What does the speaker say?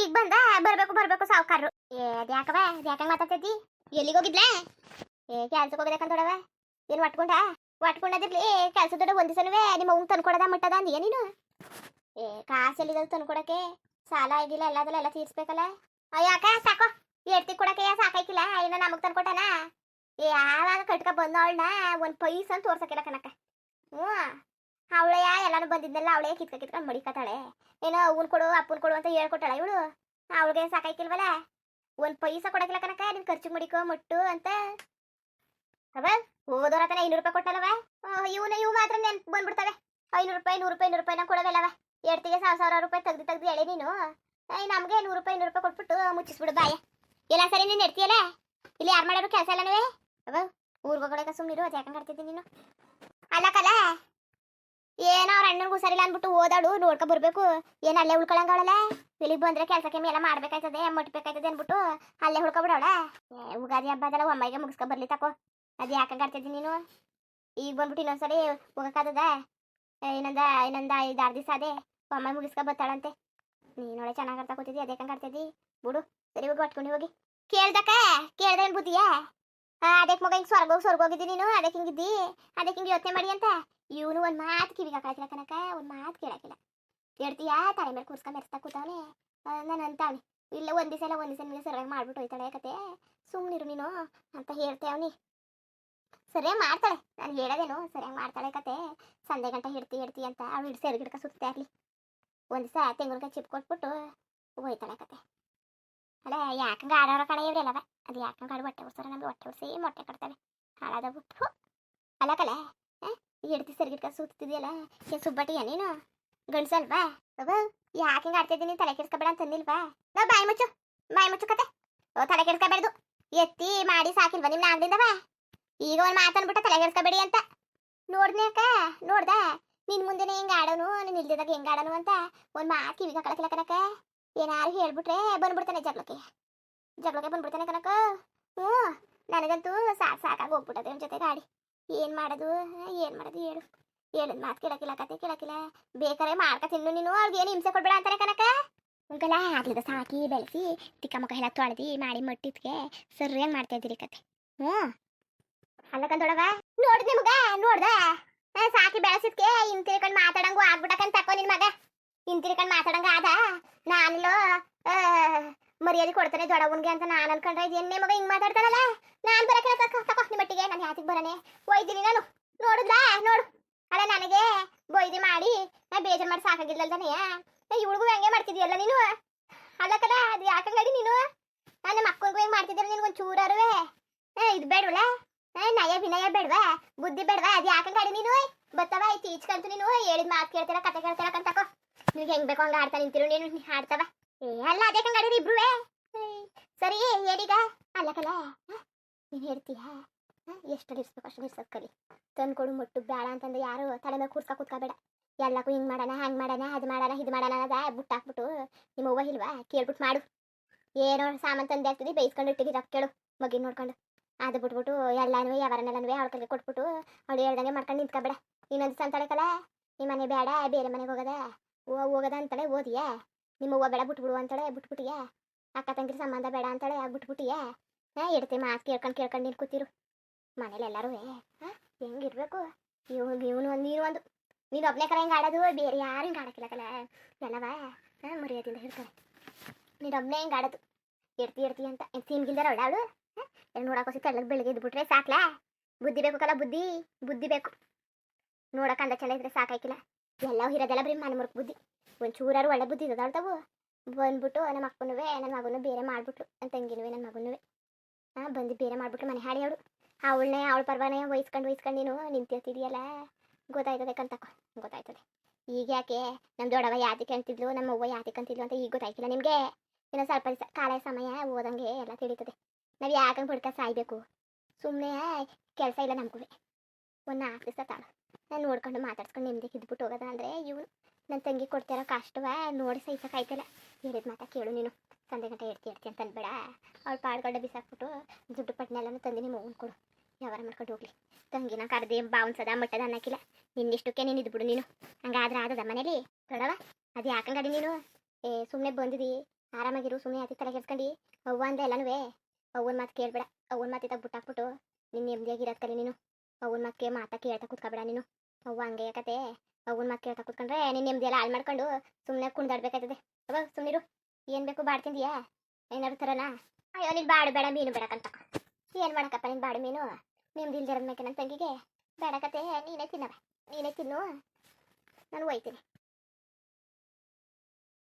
ಈಗ ಬಂದ? ಬರಬೇಕು ಬರಬೇಕು, ಸಾವುಕಾರರು. ಏ ಅದ್ಯಾಕವ ಅದ್ಯಾಕಂಗ್ ಮಾತಾಡ್ತೈತಿ ಎಲ್ಲಿಗೆ ಹೋಗಿದ್ಲೆ? ಏ ಕೆಲ್ಸಕ್ಕೆ ಹೋಗಬೇಕಂತೊಡವ ಏನ್ ಒಟ್ಕೊಂಡ? ಒಟ್ಕೊಂಡದಿರ್ಲಿ. ಕೆಲಸ ದೊಡ್ಡ ಒಂದ್ ನಿಮ್ಮ ಅವ್ನ್ ತಂದ್ಕೊಡದ ಮಟ್ಟದ ಅಂದಿಯ ನೀನು? ಏ, ಕಾಸು ಎಲ್ಲಿದ ತಂದ್ಕೊಡಕ್ಕೆ? ಸಾಲ ಆಗಿಲ್ಲ, ಎಲ್ಲದಲ್ಲ, ಎಲ್ಲ ತೀರ್ಸ್ಬೇಕಲ್ಲ? ಯಾಕ? ಸಾಕೋ. ಎಡ್ತಿ ಕೊಡಕ್ಕೆ ಸಾಕಾಯ್ಕಿಲ್ಲ? ಇನ್ನ ನಮಗ್ ತಂದ್ಕೊಟ್ಟನ? ಏ, ಯಾವಾಗ ಕಟ್ಕ ಬಂದವಳನ್ನ ಒಂದ್ ಪೈಸ ಅಂತ ತೋರ್ಸಕ್ಕಿಲ್ಲ ಕನಕ ಹ್ಞೂ ಅವಳೆ ಎಲ್ಲಾನು ಬಂದಿದ್ನೆಲ್ಲ, ಅವಳೇ ಕಿತ್ಕ ಕಿತ್ಕೊಂಡು ಮಡಿಕತಾಳೆ ಏನೋ ಅವನ್ ಕೊಡು, ಅಪ್ಪನ್ ಕೊಡು ಅಂತ ಹೇಳ್ಕೊಟ್ಟಾಳ ಇವಳು. ಅವಳಿಗೆ ಸಾಕಾಯ್ಕಿಲ್ವಲ್ಲ ಒಂದ್ ಪೈಸ ಕೊಡಕಿಲ್ಲ ಕನಕ ನಿನ್ ಖರ್ಚು ಮಡಿಕೋ ಮುಟ್ಟು ಅಂತ. ಅವ, ಹೋದೋರ ತನ ಐನೂರು ರೂಪಾಯಿ ಕೊಟ್ಟಲ್ವ ಇವನ, ಇವು ಮಾತ್ರ ನೆನ್ಪು ಬಂದ್ಬಿಡ್ತಾವೆ. ಐನೂರು ರೂಪಾಯಿ, ನೂರು ರೂಪಾಯಿ ನೂರು ರೂಪಾಯಿ ನಾ ಕೊಡವೆಲ್ಲವ. ಎಡ್ತಿಗೆ ಸಾವಿರ ಸಾವಿರ ರೂಪಾಯಿ ತೆಗ್ದು ತೆಗ್ದು ಎಳೆ ನೀನು. ನಮ್ಗೆ ನೂರು ರೂಪಾಯಿ ನೂರು ರೂಪಾಯಿ ಕೊಟ್ಬಿಟ್ಟು ಮುಚ್ಚಿಸ್ಬಿಡು, ಬಾಯ. ಎಲ್ಲ ಸರಿ, ನೀನ್ ಎಡ್ತಿಯಲ್ಲ ಇಲ್ಲಿ ಯಾರು ಮಾಡೋರು ಕೆಲಸ ಇಲ್ಲನವೇ ಅವ, ಊರ್ಗ್ ಸುಮ್ನಿರು ಸುಮ್ಮನಿರು ಅದು ಯಾಕಂಗ್ ನೀನು? ಅಲ್ಲ ಕಲ? ಏನೋ ಅವ್ರ ಅಣ್ಣನಿಗೆ ಇಲ್ಲ ಅಂದ್ಬಿಟ್ಟು ಓದಾಡು ನೋಡ್ಕೊ ಬರ್ಬೇಕು. ಏನ್ ಅಲ್ಲೇ ಉಳ್ಕೊಳಂಗವಳಲ್ಲ? ಇಲ್ಲಿಗೆ ಬಂದ್ರೆ ಕೆಲಸಕ್ಕೆ ಎಲ್ಲ ಮಾಡ್ಬೇಕಾಯ್ತದೆ, ಮುಟ್ಬೇಕಾಯ್ತದೆ ಅನ್ಬಿಟ್ಟು ಅಲ್ಲೇ ಉಳ್ಕೊಬಿಡವಳ? ಉಗಾದಿ ಹಬ್ಬ ಅದೆಲ್ಲ ಒಮ್ಮೆಗೆ ಮುಗಿಸ್ಕೊ ಬರ್ಲಿ ತಕೋ. ಅದು ಯಾಕೆ ಆಡ್ತಿದ್ದಿ ನೀನು? ಈಗ ಬಂದ್ಬಿಟ್ಟು ಇನ್ನೊಂದ್ಸರಿ ಹೋಗಕ್ಕಾಗದ ಏನಂದ ಏನಂದ ಐದು ಆರು ದಿವಸ ಅದೇ ಒಮ್ಮೆ ಮುಗಿಸ್ಕೊ ಬರ್ತಾಳಂತೆ. ನೀನೊಳೆ ಚೆನ್ನಾಗಿ ಅರ್ಥ ಕೂತಿದ್ದಿ ಅದೇ ಕಂಗ್ ಬುಡು, ಸರಿ ಹೋಗಿ ಒಟ್ಕೊಂಡು ಹೋಗಿ. ಕೇಳ್ದಕ್ಕ? ಕೇಳ್ದೇನ್ ಬುದ್ಧಿಯ? ಅದಕ್ಕೆ ಮಗ ಹಿಂಗೆ ಸ್ವರ್ಗ ಸ್ವರ್ಗ ನೀನು? ಅದಕ್ಕೆ ಹಿಂಗಿದ್ದಿ ಅದಕ್ಕೆ ಹಿಂಗೆ ಯೋಚನೆ ಮಾಡಿ ಅಂತ? ಇವನು ಒಂದು ಮಾತು ಕಿವಿಗೆ ಹಾಕಾಯ್ತಿಲ್ಲ ಕನಕ, ಒಂದು ಮಾತು ಕೇಳಕ್ಕಿಲ್ಲ ಹೇಳ್ತೀಯ ತಲೆ ಮೇಲೆ ಕೂರ್ಸ್ಕೊಂಡ್ ಮೆರೆಸ್ತಾ ಕೂತಾವನೆ. ನಾನು ಅಂತಾವನಿ. ಇಲ್ಲ, ಒಂದು ದಿವಸ ಇಲ್ಲ ಒಂದು ದಿವಸ ನಿಮಗೆ ಸರಿಯಾಗಿ ಮಾಡ್ಬಿಟ್ಟು ಹೋಯ್ತಾಳೆ ಕತೆ. ಸುಮ್ಮನಿರು ನೀನು ಅಂತ ಹೇಳ್ತೇವನಿ ಸರಿಯಾಗಿ ಮಾಡ್ತಾಳೆ. ನಾನು ಹೇಳೋದೇನು? ಸರಿಯಾಗಿ ಮಾಡ್ತಾಳೆ ಕತೆ. ಸಂಜೆ ಗಂಟೆ ಹಿಡ್ತಿ ಹಿಡ್ತಿ ಅಂತ. ಅವಳು ಹಿಡ್ಸಿ ಎರ್ಗಿಡ್ಕ ಸುತ್ತಾ ಇರಲಿ ಒಂದು ದಿವಸ ತೆಂಗಿನಕಾಯಿ ಚಿಪ್ ಕೊಟ್ಬಿಟ್ಟು ಹೋಯ್ತಾಳೆ ಕತೆ. ಅಲ್ಲ ಯಾಕಂಗ ಆಡೋರ ಕಡೆ ಇವ್ರೆಲ್ಲವ ಅದು ಯಾಕಂಗ ಆಡಿ ಹೊಟ್ಟೆ ಉಡ್ಸಾರ ನಮ್ಗೆ ಹೊಟ್ಟೆ ಉಡ್ಸಿ ಮೊಟ್ಟೆ ಕಟ್ತವೆ ಹಾಳಾದ ಬಿಟ್ಟು ಅಲ್ಲ ಕಲೆ ಹಿಡ್ತಿ ಸರಿಗಿಟ್ಕ ಸೂತಿದ್ಯಲ್ಲ ಏ ಸುಬ್ಬಟ್ಟಿಯ ನೀನು ಗಂಡ್ಸಲ್ವಾ ಅವ ಯಾಕೆ ಹಿಂಗೆ ಆಡ್ತಿದ್ದೀನಿ ತಲೆ ಕೆಡ್ಸ್ಕೊಬೇಡ ಅಂತ ಅಂದಿಲ್ವಾ ನೋ ಬಾಯಿ ಮುಚ್ಚು ಬಾಯಿ ಮುಚ್ಚು ಕತೆ ಓ ತಲೆ ಕೆಡ್ಸ್ಕೊಬೇಡ್ದು ಎತ್ತಿ ಮಾಡಿ ಸಾಕಿಲ್ವಾ ನಿಮ್ಮ ನಾಗದಿಂದವ ಈಗ ಒಂದು ಮಾತನ್ಬಿಟ್ಟ ತಲೆ ಕೆಡ್ಸ್ಕೊಬೇಡಿ ಅಂತ ನೋಡ್ದ್ನ್ಯಾಕ ನೋಡ್ದ ನಿನ್ ಮುಂದೆನೆ ಹಿಂಗೆ ಆಡೋನು ನೀನ್ ಇಲ್ದಿದಾಗ ಹೆಂಗ್ ಆಡೋನು ಅಂತ ಒಂದು ಮಾತು ಕಿವಿಗೆ ಹಾಕಳಕಿಲ್ಲ ಕನಕ ಏನಾರು ಹೇಳ್ಬಿಟ್ರೆ ಬಂದ್ಬಿಡ್ತಾನೆ ಜಗ್ಲಕ್ಕೆ ಜಗ್ಲಕ್ಕೆ ಬಂದ್ಬಿಡ್ತಾನೆ ಕನಕ ಹ್ಞೂ, ನನಗಂತೂ ಸಾಕು ಸಾಕಾಗಿ ಹೋಗ್ಬಿಟ್ಟದೆ ಅವ್ನ ಜೊತೆ ಗಾಡಿ. ಏನು ಮಾಡೋದು? ಏನು ಮಾಡೋದು ಹೇಳು. ಹೇಳಿದ ಮಾತು ಕೇಳಕ್ಕಿಲ್ಲ, ಕತೆ ಕೇಳಕ್ಕಿಲ್ಲ. ಬೇಕಾರೆ ಮಾಡ್ಕ ತಿನ್ನು ನೀನು ಅವ್ರಿಗೆ ಏನು ಹಿಂಸೆ ಕೊಡ್ಬೇಡ ಅಂತಾನೆ ಕನಕ ಉಂಕಲ್ಲ ಆಗ್ಲಿದ ಸಾಕಿ ಬೆಳೆಸಿ ತಿಕ್ಕ ಮುಖ ಎಲ್ಲ ತೊಳೆದಿ ಮಾಡಿ ಮಟ್ಟಿದ್ಕೆ ಸರಿಯಾಗಿ ಮಾಡ್ತಾ ಇದ್ದೀರಿ ಕತೆ. ಹ್ಞೂ. ಅಲ್ಲಕಂದೊಡವ ನೋಡಿದ್ ನಿಮಗ, ನೋಡ್ದ? ಸಾಕಿ ಬೆಳೆಸಿದ್ಕೆ, ಹಿಂತಿರ್ಕೊಂಡು ಮಾತಾಡಂಗು ಆಗ್ಬಿಟ್ಟಕಂತ ತಕೋ ನಿನ್ ಮಗ. ಹಿಂತಿರ್ಕೊಂಡು ಮಾತಾಡಂಗ ಆದ. ನಾನಿಲ್ಲೋ ಮರ್ಯಾದೆ ಕೊಡ್ತಾನೆ ದೊಡವನ್ಗೆ ಅಂತ ನಾನು ಅನ್ಕೊಂಡ್ರೆ ಇದೇನೇ ಮಗ ಹಿಂಗ್ ಮಾತಾಡ್ತಾನಲ್ಲ? ನಾನು ಬರಕ್ಕೆ ತಕೋ ನಿಮ್ಮ ಮಟ್ಟಿಗೆ, ನಾನು ಯಾತಿಗೆ ಬರನೆ. ಒಯ್ದಿನಿ ನಾನು. ನೋಡಿದ್ರಾ ನೋಡು. ಅಲ್ಲ, ನನಗೆ ಬೊಯ್ದಿ ಮಾಡಿ, ನಾ ಬೇಜಾರು ಮಾಡಿ ಸಾಕಾಗಿಲ್ಲಲ್ದಾನೆ ಇವಳಿಗೂ ಹಂಗೆ ಮಾಡ್ತಿದ್ಯಲ್ಲ ನೀನು? ಅಲ್ಲ ಕಲ ಅದು ಯಾಕಂಗಡಿ ನೀನು? ನನ್ನ ಮಕ್ಕಳಿಗೂ ಹೆಂಗ್ ಮಾಡ್ತಿದ್ದೀರ ನಿನ್ಗೊಂದು ಚೂರರುವೆ ಇದು ಬೇಡವಲ್ಲ? ನಯ ವಿನಯ ಬೇಡವಾ? ಬುದ್ಧಿ ಬೇಡವಾ? ಅದು ಯಾಕಂಗಡಿ ನೀನು? ಬತ್ತವ? ಐತಿ ಈಚ್ಕಂತು ನೀನು? ಹೇಳಿದ ಮಾತು ಕೇಳ್ತೀರ, ಕತೆ ಕೇಳ್ತೀರ ಕಂತಕೋ ನಿನ್ಗೆ ಹೆಂಗ್ ಬೇಕೋ ಹಂಗ ಆಡ್ತಾ ನಿಂತಿರು, ನೀನು ಆಡ್ತವ? ಏ, ಅಲ್ಲ, ಅದೇ ಕಂಗಡಿ ಇಬ್ರುವೆ? ಸರಿ ಏನೀಗ? ಅಲ್ಲ, ಕಲ ನೀನು ಹೇಳ್ತೀಯ? ಎಷ್ಟು ಇರ್ಸ್ಬೇಕು, ಅಷ್ಟು ಇರ್ಸೋದು ಕಲಿ. ತಂದ್ಕೊಡು ಮುಟ್ಟು ಬೇಡ ಅಂತಂದು ಯಾರು ತಲೆ ಮೇಲೆ ಕೂರ್ಸ್ಕ ಕೂತ್ಕೋಬೇಡ. ಎಲ್ಲಕ್ಕೂ ಹಿಂಗ್ ಮಾಡೋಣ, ಹಂಗ್ ಮಾಡೋಣ, ಅದು ಮಾಡೋಣ, ಇದು ಮಾಡೋಣ ಅದ ಬುಟ್ಟು ಹಾಕ್ಬಿಟ್ಟು ನಿಮ್ಮ ಅವ್ವ ಇಲ್ವಾ? ಕೇಳ್ಬಿಟ್ಟು ಮಾಡು. ಏನೋ ಸಾಮಾನು ತಂದೆ ಆಗ್ತದೆ ಬೇಯಿಸ್ಕೊಂಡು ಇಟ್ಟಿದ್ದೀರ ಕೇಳು ಮಗಿನ ನೋಡ್ಕೊಂಡು. ಅದು ಬಿಟ್ಬಿಟ್ಟು ಎಲ್ಲನೂ, ಯಾವರನ್ನೆಲ್ಲನೂ ಅವ್ಳ ಕೈಗೆ ಕೊಟ್ಬಿಟ್ಟು, ಅವಳು ಹೇಳ್ದಂಗೆ ಮಾಡ್ಕೊಂಡು ನಿಂತ್ಕೊಬೇಡ. ಇನ್ನೊಂದು ಅಂತಾಳೆ ಕಲ ನಿಮ್ಮ ಮನೆ ಬೇಡ ಬೇರೆ ಮನೆಗೆ ಹೋಗದ? ಹೋಗದ ಅಂತಳೆ ಓದಿಯಾ ನಿಮ್ಮ ಅವ್ವ ಬೇಡ ಬಿಟ್ಬಿಡು ಅಂತಾಳೆ ಬಿಟ್ಬಿಟ್ಟಿಯ? ಅಕ್ಕ ತಂಗಿರ ಸಂಬಂಧ ಬೇಡ ಅಂತಾಳೆ ಬಿಟ್ಬಿಟ್ಟಿಯ? ಹಾ, ಇಡ್ತಿ ಮಾತು ಕೇಳ್ಕೊಂಡು ಕೇಳ್ಕೊಂಡು ನೀನು ಕೂತಿರು. ಮನೇಲಿ ಎಲ್ಲರೂ ಹಾಂ ಹೆಂಗಿರ್ಬೇಕು ಇವ್, ಇವನು ಒಂದು, ನೀನು ಒಂದು, ನೀನು ಒಬ್ಬನೇ ಕರ ಹಿಂಗೆ ಆಡೋದು? ಬೇರೆ ಯಾರು ಹಿಂಗೆ ಆಡೋಕ್ಕಿಲ್ಲ ಕಲ. ಎಲ್ಲವ ಹಾಂ ಮರ್ಯಾದಿಂದ ಹೇಳ್ತಾರೆ ನೀನು ಒಬ್ಬನೇ ಹಿಂಗೆ ಆಡೋದು? ಇಡ್ತಿ ಇಡ್ತಿ ಅಂತ. ತಿನ್ಗಿಲ್ದಾರ ಅವಳು ಅವಳು ಹಾಂ ನೋಡೋಕೋಸಿ ತೆಳ್ಳಗೆ ಬೆಳಗ್ಗೆ ಇದ್ಬಿಟ್ರೆ ಸಾಕ್ಲಾ? ಬುದ್ಧಿ ಬೇಕು ಕಲ, ಬುದ್ಧಿ ಬುದ್ಧಿ ಬೇಕು. ನೋಡಕ್ಕೆ ಅಂದ ಚಂದ ಇದ್ರೆ ಸಾಕಾಯ್ಕಿಲ್ಲ. ಎಲ್ಲ ಇರೋದೆಲ್ಲ ಬರೀ ಮನೆ ಮುರುಕ್ ಬುದ್ಧಿ. ಒಂದು ಚೂರಾರು ಒಳ್ಳೆ ಬುದ್ಧಿ ಇರೋದಾಳ್ತಾವು ಬಂದ್ಬಿಟ್ಟು ನಮ್ಮ ಅಕ್ಕನುವೆ ನನ್ನ ಮಗನು ಬೇರೆ ಮಾಡಿಬಿಟ್ರು ನನ್ನ ತಂಗಿನುವೆ, ನನ್ನ ಮಗನುವೆ. ಹಾಂ ಬಂದು ಬೇರೆ ಮಾಡ್ಬಿಟ್ಟು ಮನೆ ಹಾಡಿ ಅವಳು. ಅವಳನ್ನೇ, ಅವಳ ಪರ್ವನೇ ವಹಿಸ್ಕೊಂಡು ವಹಿಸ್ಕೊಂಡು ನೀನು ನಿಂತಿರ್ತಿದೆಯಲ್ಲ ಗೊತ್ತಾಯ್ತದೆ ಕಂತಕೋ ಗೊತ್ತಾಯ್ತದೆ. ಈಗ ಯಾಕೆ? ನಮ್ಮ ದೊಡ್ಡವ ಯಾತಕ್ಕೆ ಅಂತಿದ್ಲು ನಮ್ಮ ಅವ್ವ ಯಾತಕ್ಕೆ ಅಂತಿದ್ಲು ಅಂತ ಈಗ ಗೊತ್ತಾಯ್ತಿಲ್ಲ ನಿಮಗೆ. ಇನ್ನು ಸ್ವಲ್ಪ ದಿವಸ ಕಾಲ ಸಮಯ ಓದಂಗೆ ಎಲ್ಲ ತಿಳಿತದೆ. ನಾವು ಯಾಕಂಗೆ ಬಡ್ಕ ಸಾಯ್ಬೇಕು? ಸುಮ್ಮನೆ ಕೆಲಸ ಇಲ್ಲ ನಮಗೂ ಒಂದು ನಾಲ್ಕು ದಿವಸ ತಾಳು. ನಾನು ನೋಡ್ಕೊಂಡು ಮಾತಾಡ್ಸ್ಕೊಂಡು ನಿಮ್ದೆ ಇದ್ಬಿಟ್ಟು ಹೋಗೋದ ಅಂದರೆ, ಇವನು ನನ್ನ ತಂಗಿ ಕೊಡ್ತಿರೋ ಕಷ್ಟವ ನೋಡಿ ಸಹಿಸಕ್ಕಾಯ್ತಲ್ಲ. ಹೇಳಿದ ಮಾತಾ ಕೇಳು ನೀನು. ಸಂಜೆ ಗಂಟೆ ಇಡ್ತಿ ಹೇಳ್ತಿ ಅಂತ ಅನ್ಬೇಡ. ಅವ್ಳು ಪಾಡ್ಗಡ್ಡೆ ಬಿಸಾಕ್ಬಿಟ್ಟು ದುಡ್ಡು ಪಟ್ನೆಲ್ಲನೂ ತಂದು ನಿಮ್ಮ ಅವ್ವನ್ ಕೊಡು. ವ್ಯವಹಾರ ಮಾಡ್ಕೊಂಡು ಹೋಗ್ಲಿ. ತಂಗಿನ ಕರೆದೇ ಬಾವುನ್ಸದ ಮಟ್ಟದ ಅನ್ನಕ್ಕಿಲ್ಲ ನಿನ್ನಿಷ್ಟಕ್ಕೆ ನೀನು ಇದ್ಬಿಡು ನೀನು. ಹಂಗಾದ್ರೆ ಆದದ ಮನೇಲಿ? ದೊಡವ ಅದು ಯಾಕಂಗಡಿ ನೀನು? ಏ ಸುಮ್ಮನೆ ಬಂದಿದಿ. ಆರಾಮಾಗಿರು ಸುಮ್ಮನೆ ಅತಿ ತಲೆ ಕೆಡ್ಸ್ಕೊಂಡು. ಅವ್ವ ಅಂದ ಎಲ್ಲನೂ ಅವ್ವನ ಮಾತು ಕೇಳಬೇಡ. ಅವ್ವನ ಮಾತು ಇದ್ದಾಗ ಬಿಟ್ಟಾಕ್ಬಿಟ್ಟು ನಿನ್ನ ನೆಮ್ಮದಿಯಾಗಿರೋದು ಕಲಿ ನೀನು. ಅವ್ವನ ಮಕ್ಕೆ ಮಾತಾ ಕೇಳ್ತಾ ಕುತ್ಕೊಬೇಡ ನೀನು. ಅವ್ವ ಹಂಗೆ ಯಾಕತೆ ಅವ್ವನ ಮಕ್ಕ ಕೇಳ್ತಾ ಕುತ್ಕೊಂಡ್ರೆ ನೀನು ನೆಮ್ಮದಿ ಎಲ್ಲ ಹಾಳು ಮಾಡ್ಕೊಂಡು ಸುಮ್ಮನೆ ಕುಣ್ದಾಡ್ಬೇಕಾಯ್ತದೆ. ಅವ ಸುಮ್ಮನಿರು ಏನ್ ಬೇಕು ಬಾಡ್ತಿಂದಿಯಾ ಏನಾದ್ರು ತರನಾ? ಅಯ್ಯೋ, ನೀನು ಬಾಡು ಬೇಡ, ಮೀನು ಬೇಡಕಂತ ಏನ್ ಮಾಡಕಪ್ಪ ನೀನು ಬಾಡು ಮೀನು? ನಿಮ್ದು ಇಲ್ದಿರೋದ್ ಮೇಕೆ ನನ್ನ ತಂಗಿಗೆ? ಬೇಡಕತೆ ನೀನೇ ತಿನ್ನವ. ನೀನೇ ತಿನ್ನು. ನಾನು ಒಯ್ತೀನಿ.